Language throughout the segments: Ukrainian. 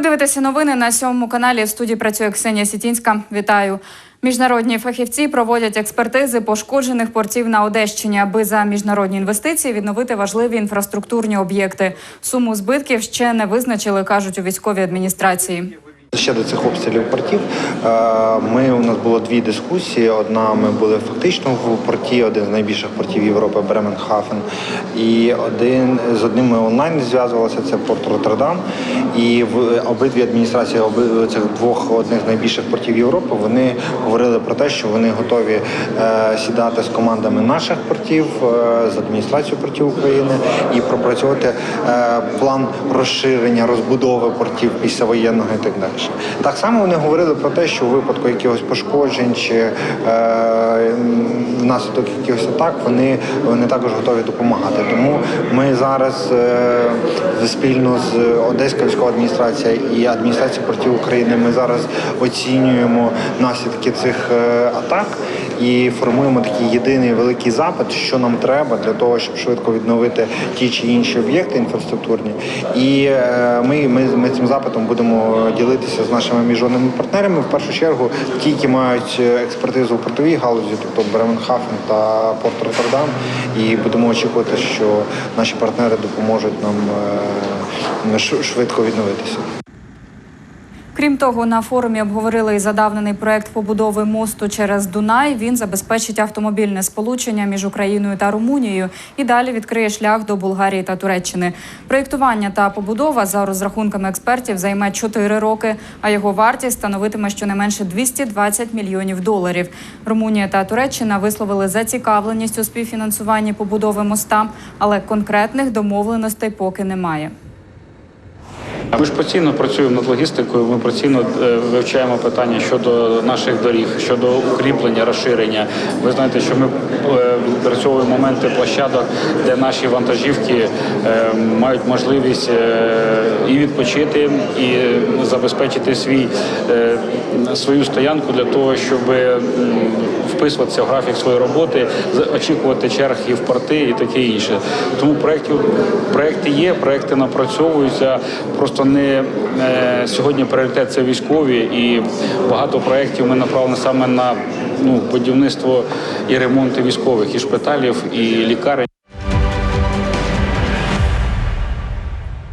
Ви дивитеся новини на сьомому каналі. В студії працює Ксенія Сітінська. Вітаю. Міжнародні фахівці проводять експертизи пошкоджених портів на Одещині, аби за міжнародні інвестиції відновити важливі інфраструктурні об'єкти. Суму збитків ще не визначили, кажуть у військовій адміністрації. Ще до цих обстрілів портів е, ми у нас було дві дискусії. Одна ми були фактично в порті, один з найбільших портів Європи Бременхафен. І один з одним ми онлайн зв'язувалися. Це порт Роттердам. І в обидві адміністрації оби цих двох одних з найбільших портів Європи вони говорили про те, що вони готові е, сідати з командами наших портів е, з адміністрацією портів України і пропрацьовувати план розширення розбудови портів після воєнного і так далі. Так само вони говорили про те, що у випадку якихось пошкоджень чи е, внаслідок якихось атак вони, вони також готові допомагати. Тому ми зараз е, спільно з Одеською військовою адміністрацією і адміністрацією портів України ми зараз оцінюємо наслідки цих е, атак і формуємо такий єдиний великий запит, що нам треба для того, щоб швидко відновити ті чи інші об'єкти інфраструктурні. І е, ми, ми, ми цим запитом будемо ділитися з нашими міжнародними партнерами. В першу чергу ті, які мають експертизу в портовій галузі, тобто Бременхафен та Порт Роттердам. І будемо очікувати, що наші партнери допоможуть нам е, швидко відновитися. Крім того, на форумі обговорили і задавнений проект побудови мосту через Дунай. Він забезпечить автомобільне сполучення між Україною та Румунією і далі відкриє шлях до Болгарії та Туреччини. Проєктування та побудова за розрахунками експертів займе 4 роки, а його вартість становитиме щонайменше 220 мільйонів доларів. Румунія та Туреччина висловили зацікавленість у співфінансуванні побудови моста, але конкретних домовленостей поки немає. Ми ж постійно працюємо над логістикою. Ми постійно е, вивчаємо питання щодо наших доріг, щодо укріплення, розширення. Ви знаєте, що ми е, відпрацьовуємо моменти площадок, де наші вантажівки е, мають можливість і відпочити, і забезпечити свій свою стоянку для того, щоб вписуватися в графік своєї роботи, очікувати черг і в порти і таке інше. Тому проєктів проекти є, проекти напрацьовуються. Просто не е, сьогодні пріоритет це військові, і багато проєктів ми направлені саме на ну, будівництво і ремонти військових і шпиталів, і лікарень.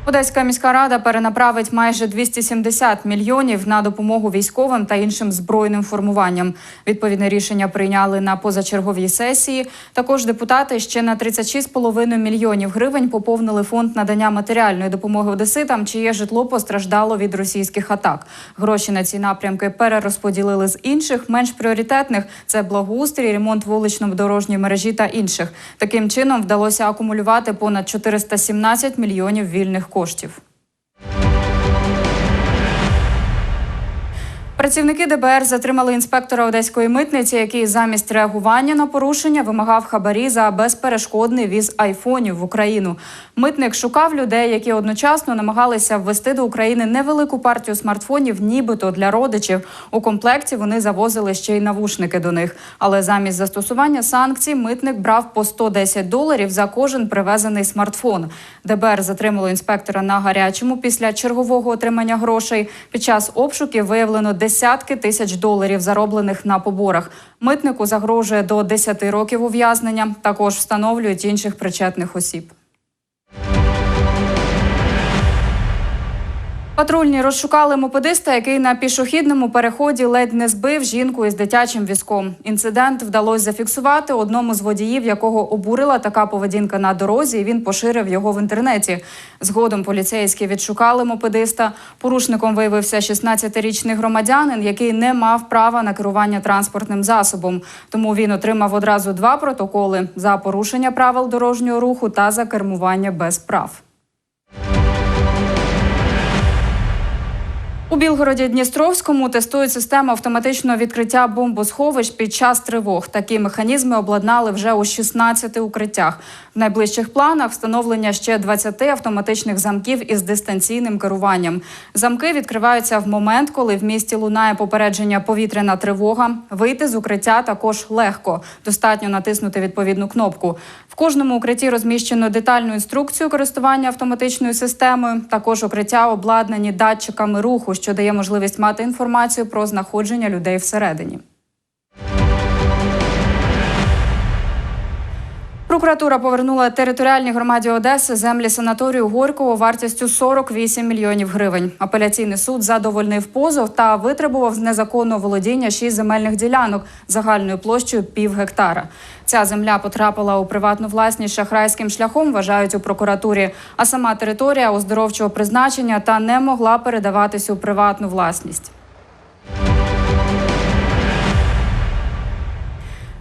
Одеська міська рада перенаправить майже 270 мільйонів на допомогу військовим та іншим збройним формуванням. Відповідне рішення прийняли на позачерговій сесії. Також депутати ще на 36,5 мільйонів гривень поповнили фонд надання матеріальної допомоги одеситам, чиє житло постраждало від російських атак. Гроші на ці напрямки перерозподілили з інших, менш пріоритетних це благоустрій, ремонт вулично-дорожньої мережі та інших. Таким чином вдалося акумулювати понад 417 мільйонів вільних коштів. Працівники ДБР затримали інспектора одеської митниці, який замість реагування на порушення вимагав хабарі за безперешкодний віз айфонів в Україну. Митник шукав людей, які одночасно намагалися ввести до України невелику партію смартфонів, нібито для родичів. У комплекті вони завозили ще й навушники до них. Але замість застосування санкцій митник брав по 110 доларів за кожен привезений смартфон. ДБР затримало інспектора на гарячому після чергового отримання грошей. Під час обшуків виявлено десятки тисяч доларів, зароблених на поборах. Митнику загрожує до 10 років ув'язнення. Також встановлюють інших причетних осіб. Патрульні розшукали мопедиста, який на пішохідному переході ледь не збив жінку із дитячим візком. Інцидент вдалося зафіксувати одному з водіїв, якого обурила така поведінка на дорозі. і Він поширив його в інтернеті. Згодом поліцейські відшукали мопедиста. Порушником виявився 16-річний громадянин, який не мав права на керування транспортним засобом. Тому він отримав одразу два протоколи за порушення правил дорожнього руху та за кермування без прав. У Білгороді Дністровському тестують систему автоматичного відкриття бомбосховищ під час тривог. Такі механізми обладнали вже у 16 укриттях. В найближчих планах встановлення ще 20 автоматичних замків із дистанційним керуванням. Замки відкриваються в момент, коли в місті лунає попередження повітряна тривога. Вийти з укриття також легко. Достатньо натиснути відповідну кнопку. В кожному укритті розміщено детальну інструкцію користування автоматичною системою. Також укриття обладнані датчиками руху, що дає можливість мати інформацію про знаходження людей всередині. Прокуратура повернула територіальній громаді Одеси землі санаторію Горького вартістю 48 мільйонів гривень. Апеляційний суд задовольнив позов та витребував з незаконного володіння шість земельних ділянок загальною площею пів гектара. Ця земля потрапила у приватну власність шахрайським шляхом, вважають у прокуратурі. А сама територія оздоровчого призначення та не могла передаватись у приватну власність.